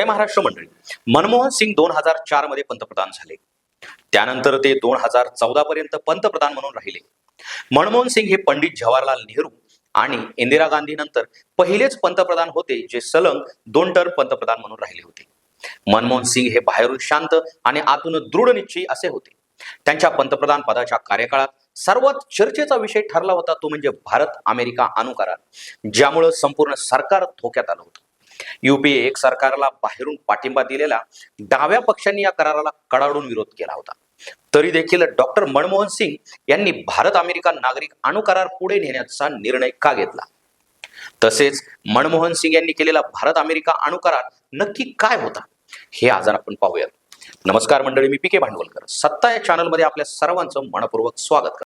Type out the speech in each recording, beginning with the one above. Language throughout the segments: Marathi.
जय महाराष्ट्र मंडळी मनमोहन सिंग दोन हजार चारमध्ये पंतप्रधान झाले. त्यानंतर ते दोन हजार चौदा पर्यंत पंतप्रधान म्हणून राहिले. मनमोहन सिंग हे पंडित जवाहरलाल नेहरू आणि इंदिरा गांधी नंतर पहिलेच पंतप्रधान होते जे सलग दोन टर्म पंतप्रधान म्हणून राहिले होते. मनमोहन सिंग हे बाहेरून शांत आणि आतून दृढ निश्चयी असे होते. त्यांच्या पंतप्रधान पदाच्या कार्यकाळात सर्वात चर्चेचा विषय ठरला होता तो म्हणजे भारत अमेरिका अणुकरार ज्यामुळं संपूर्ण सरकार धोक्यात आलं होतं. युपीए एक सरकारला बाहेरून पाठिंबा दिलेला डाव्या पक्षांनी या कराराला कडाडून विरोध केला होता. तरी देखील डॉक्टर मनमोहन सिंग यांनी भारत अमेरिका नागरिक अणुकरार पुढे नेण्याचा निर्णय का घेतला? तसेच मनमोहन सिंग यांनी केलेला भारत अमेरिका अणुकरार नक्की काय होता? हे आज आपण पाहूयात. नमस्कार मंडळी मी पी के भांडवलकर. सत्ता या चॅनलमध्ये आपल्या सर्वांचं मनपूर्वक स्वागत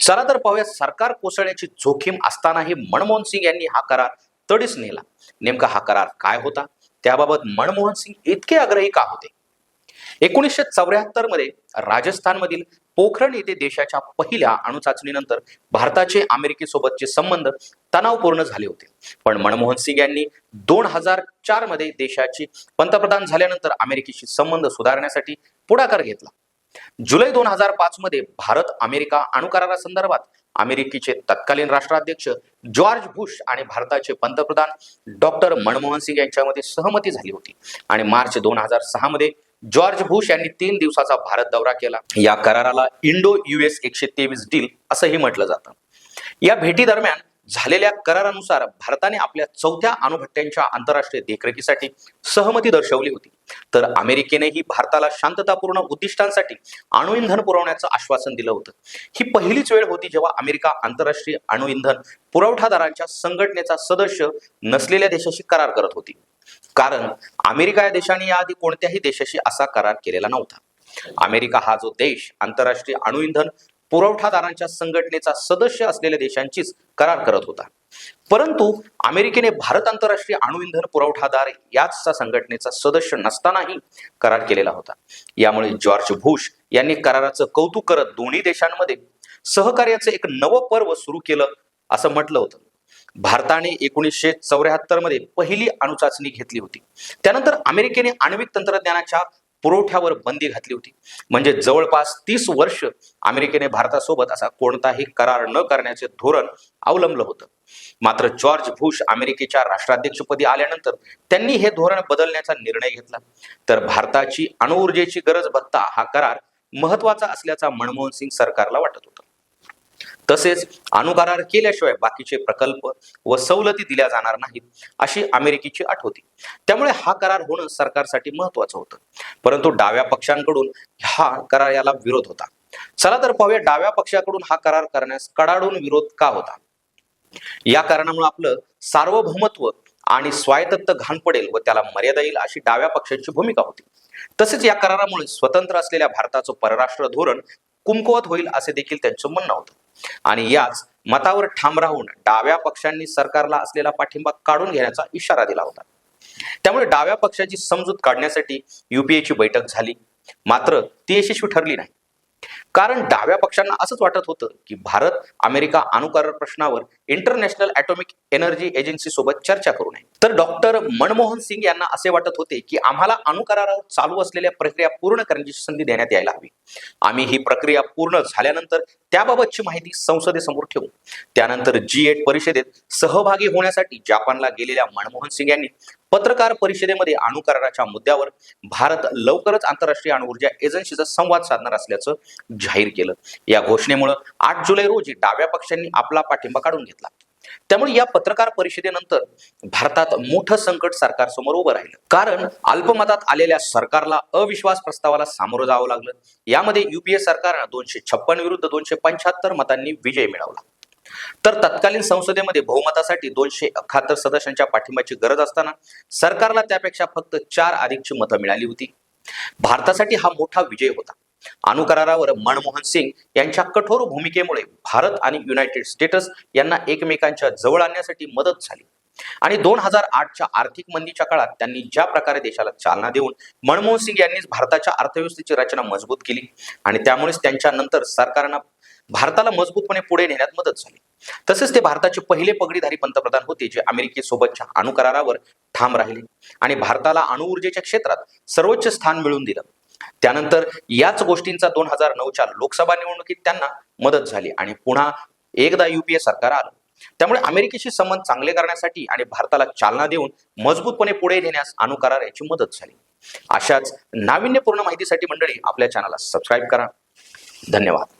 चला तर पाहूया सरकार कोसळण्याची जोखीम असतानाही मनमोहन सिंग यांनी हा करार तडीस नेला. नेमका हा करार काय होता? त्याबाबत मनमोहन सिंग इतके आग्रही का होते? एकोणीसशे चौऱ्याहत्तरमध्ये राजस्थानमधील पोखरण येथे देशाच्या पहिल्या अणुचाचणीनंतर भारताचे अमेरिकेसोबतचे संबंध तणावपूर्ण झाले होते. पण मनमोहन सिंग यांनी दोन हजार चारमध्ये देशाचे पंतप्रधान झाल्यानंतर अमेरिकेशी संबंध सुधारण्यासाठी पुढाकार घेतला. जुलै दोन हजार पाच मध्ये भारत अमेरिका अणुकरारासंदर्भात अमेरिकेचे तत्कालीन राष्ट्राध्यक्ष जॉर्ज बुश आणि भारताचे पंतप्रधान डॉक्टर मनमोहन सिंग यांच्यामध्ये सहमती झाली होती. आणि मार्च दोन हजार सहा मध्ये जॉर्ज बुश यांनी तीन दिवसाचा भारत दौरा केला. या कराराला इंडो युएस एकशे तेवीस डील असंही म्हटलं जातं. या भेटी दरम्यान झालेल्या करारानुसार भारताने आपल्या चौथ्या अणुभट्ट्यांच्या आंतरराष्ट्रीय देखरेखीसाठी सहमती दर्शवली होती. तर अमेरिकेनेही भारताला शांततापूर्ण उद्दिष्टांसाठी अणुइंधन पुरवण्याचं आश्वासन दिलं होतं. ही पहिलीच वेळ होती जेव्हा अमेरिका आंतरराष्ट्रीय अणुइंधन पुरवठादारांच्या संघटनेचा सदस्य नसलेल्या देशाशी करार करत होती. कारण अमेरिका या देशाने याआधी कोणत्याही देशाशी असा करार केलेला नव्हता. अमेरिका हा जो देश आंतरराष्ट्रीय अणुइंधन पुरवठादारांच्या संघटनेचा सदस्य असलेल्या देशांचीच करार करत होता. परंतु अमेरिकेने भारत आंतरराष्ट्रीय अणुइंधन पुरवठादार याच संघटनेचा सदस्य नसतानाही करार केलेला होता. यामुळे जॉर्ज बुश यांनी कराराचं कौतुक करत दोन्ही देशांमध्ये सहकार्याचं एक नवं पर्व सुरू केलं असं म्हटलं होतं. भारताने एकोणीसशे चौऱ्याहत्तरमध्ये पहिली अणुचाचणी घेतली होती. त्यानंतर अमेरिकेने आण्विक तंत्रज्ञानाच्या पुरवठ्यावर बंदी घातली होती. म्हणजे जवळपास तीस वर्ष अमेरिकेने भारतासोबत असा कोणताही करार न करण्याचे धोरण अवलंबलं होतं. मात्र जॉर्ज बुश अमेरिकेच्या राष्ट्राध्यक्षपदी आल्यानंतर त्यांनी हे धोरण बदलण्याचा निर्णय घेतला. तर भारताची अणुऊर्जेची गरज बघता हा करार महत्त्वाचा असल्याचा मनमोहन सिंग सरकारला वाटत होता. तसेच अणुकरार केल्याशिवाय बाकीचे प्रकल्प व सवलती दिल्या जाणार नाहीत अशी अमेरिकेची अट होती. त्यामुळे हा करार होणं सरकारसाठी महत्वाचं होतं. परंतु डाव्या पक्षांकडून हा करार याला विरोध होता. चला तर पाहूया डाव्या पक्षाकडून हा करार करण्यास कडाडून विरोध का होता? या कारणामुळे आपलं सार्वभौमत्व आणि स्वायत्त घाण पडेल व त्याला मर्यादा येईल अशी डाव्या पक्षांची भूमिका होती. तसेच या करारामुळे स्वतंत्र असलेल्या भारताचं परराष्ट्र धोरण कुमकुवत होईल असे देखील त्यांचं म्हणणं होतं. आणि याच मतावर ठाम राहून डाव्या पक्षांनी सरकारला असलेला पाठिंबा काढून घेण्याचा इशारा दिला होता. त्यामुळे डाव्या पक्षाची समजूत काढण्यासाठी युपीएची बैठक झाली. मात्र ती यशस्वी ठरली नाही. कारण डाव्या पक्षांना असंच वाटत होतं की भारत अमेरिका अणुकरार प्रश्नावर इंटरनॅशनल ॲटॉमिक एनर्जी एजन्सी सोबत चर्चा करू नये. तर डॉक्टर मनमोहन सिंग यांना असे वाटत होते की आम्हाला अणुकरारावर चालू असलेल्या प्रक्रिया पूर्ण करण्याची संधी देण्यात यायला हवी. आम्ही ही प्रक्रिया पूर्ण झाल्यानंतर त्याबाबतची माहिती संसदेसमोर ठेवून त्यानंतर जी एट परिषदेत सहभागी होण्यासाठी जपानला गेलेल्या मनमोहन सिंग यांनी पत्रकार परिषदेमध्ये अणुकराराच्या मुद्द्यावर भारत लवकरच आंतरराष्ट्रीय अणुऊर्जा एजन्सीचा संवाद साधणार असल्याचं जाहीर केलं. या घोषणेमुळे आठ जुलै रोजी डाव्या पक्षांनी आपला पाठिंबा काढून घेतला. त्यामुळे या पत्रकार परिषदेनंतर भारतात मोठं संकट सरकारसमोर उभं राहिलं. कारण अल्पमतात आलेल्या सरकारला अविश्वास प्रस्तावाला सामोरं जावं लागलं. यामध्ये युपीए सरकारनं दोनशे छप्पन विरुद्ध दोनशे पंच्याहत्तर मतांनी विजय मिळवला. तर तत्कालीन संसदेमध्ये बहुमतासाठी दोनशे एकाहत्तर सदस्यांच्या पाठिंब्याची गरज असताना सरकारला त्यापेक्षा फक्त चार अधिकची मतं मिळाली होती. भारतासाठी हा मोठा विजय होता. अणुकरारावर मनमोहन सिंग यांच्या कठोर भूमिकेमुळे भारत आणि युनायटेड स्टेट्स यांना एकमेकांच्या जवळ आणण्यासाठी मदत झाली. आणि दोन हजार आठच्या आर्थिक मंदीच्या काळात त्यांनी ज्या प्रकारे देशाला चालना देऊन मनमोहन सिंग यांनीच भारताच्या अर्थव्यवस्थेची रचना मजबूत केली आणि त्यामुळेच त्यांच्या नंतर सरकारना भारताला मजबूतपणे पुढे नेण्यात मदत झाली. तसेच ते भारताचे पहिले पगडीधारी पंतप्रधान होते जे अमेरिकेसोबतच्या अणुकरारावर ठाम राहिले आणि भारताला अणुऊर्जेच्या क्षेत्रात सर्वोच्च स्थान मिळवून दिलं. त्यानंतर याच गोष्टींचा दोन हजार नऊच्या लोकसभा निवडणुकीत त्यांना मदत झाली आणि पुन्हा एकदा युपीए सरकार आलं. त्यामुळे अमेरिकेशी संबंध चांगले करण्यासाठी आणि भारताला चालना देऊन मजबूतपणे पुढे नेण्यास अणुकरार याची मदत झाली. अशाच नाविन्यपूर्ण माहितीसाठी मंडळी आपल्या चॅनलला सबस्क्राईब करा. धन्यवाद.